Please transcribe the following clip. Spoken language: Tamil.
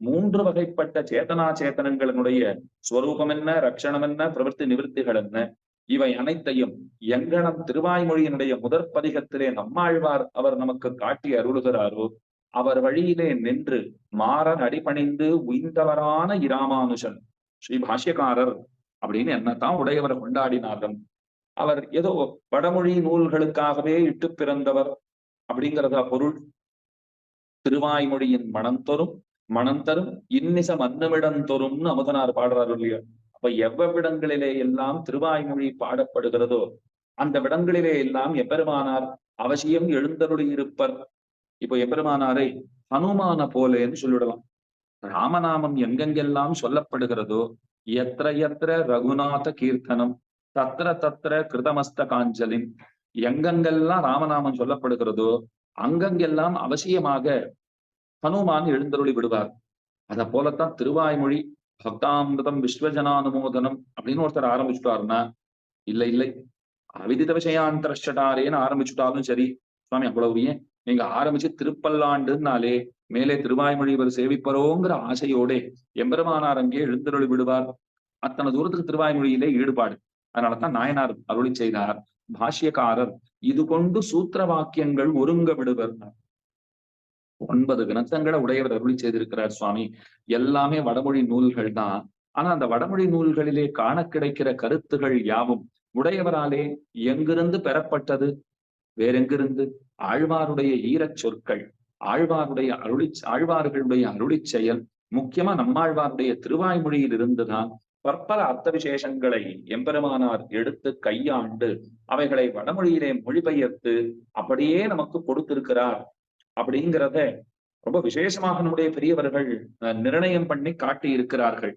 மூன்று வகைப்பட்ட சேதனா சேத்தனங்களினுடைய ஸ்வரூபம் என்ன ரட்சணம் என்ன பிரவர்த்தி நிவர்த்திகள் என்ன? இவை அனைத்தையும் எங்கனம் திருவாய்மொழியினுடைய முதற் பதிகத்திலே நம்மாழ்வார் அவர் நமக்கு காட்டி அருளுகிறாரோ அவர் வழியிலே நின்று மாறன் அடிபணிந்து உய்ந்தவரான இராமானுஷன் ஸ்ரீ பாஷ்யக்காரர் அப்படின்னு என்னத்தான் உடையவரை கொண்டாடினார்கள். அவர் ஏதோ வடமொழி நூல்களுக்காகவே இட்டு பிறந்தவர் அப்படிங்கிறதா பொருள். திருவாய்மொழியின் மனம் தரும் மனம் தரும். இன்னிச மன்னமிடம் தோறும்னு அமுதனார் பாடுறாரு இல்லையா? அப்ப எவ்வவிடங்களிலே எல்லாம் திருவாய்மொழி பாடப்படுகிறதோ அந்த விடங்களிலே எல்லாம் எப்பெருமானார் அவசியம் எழுந்தருளி இருப்பர். இப்போ எப்பெருமானாரை ஹனுமான போலேன்னு சொல்லிவிடலாம். ராமநாமம் எங்கெங்கெல்லாம் சொல்லப்படுகிறதோ எத்திர எத்திர ரகுநாத கீர்த்தனம் தத்திர தத்திர கிருதமஸ்த காஞ்சலின் எங்கெங்கெல்லாம் ராமநாமம் சொல்லப்படுகிறதோ அங்கங்கெல்லாம் அவசியமாக ஹனுமான் எழுந்தருளி விடுவார். அதை போலத்தான் திருவாய்மொழி பக்தாமிரதம் விஸ்வஜனானுமோதனம் அப்படின்னு ஒருத்தர் ஆரம்பிச்சுட்டாருன்னா இல்லை இல்லை. அவிதித விஷயாந்தரஷ்டாரேன்னு ஆரம்பிச்சுட்டாலும் சரி சுவாமி அவ்வளவு ஏன் நீங்க ஆரம்பிச்சு திருப்பல்லாண்டுனாலே மேலே திருவாய்மொழி இவர் சேவிப்பரோங்கிற ஆசையோடே எம்பெருமானார் அங்கே எழுந்தருளி விடுவார். அத்தனை தூரத்துக்கு திருவாய்மொழியிலே ஈடுபாடு. அதனாலதான் நாயனார் அருளி செய்தார் பாஷ்யக்காரர் இது கொண்டு சூத்திர வாக்கியங்கள் ஒருங்க விடுவர். ஒன்பது கிரந்தங்களை உடையவர் அருளி செய்திருக்கிறார் சுவாமி. எல்லாமே வடமொழி நூல்கள் தான். ஆனா அந்த வடமொழி நூல்களிலே காண கிடைக்கிற கருத்துகள் யாவும்? உடையவராலே எங்கிருந்து பெறப்பட்டது? வேறெங்கிருந்து? ஆழ்வாருடைய ஈரச் சொற்கள் ஆழ்வாருடைய அருளி ஆழ்வார்களுடைய அருளி செயல் முக்கியமா நம்மாழ்வாருடைய திருவாய்மொழியில் இருந்துதான் பற்பல அர்த்த விசேஷங்களை எம்பெருமானார் எடுத்து கையாண்டு அவைகளை வடமொழியிலே மொழிபெயர்த்து அப்படியே நமக்கு கொடுத்திருக்கிறார். அப்படிங்கிறத ரொம்ப விசேஷமாக நம்முடைய பெரியவர்கள் நிர்ணயம் பண்ணி காட்டி இருக்கிறார்கள்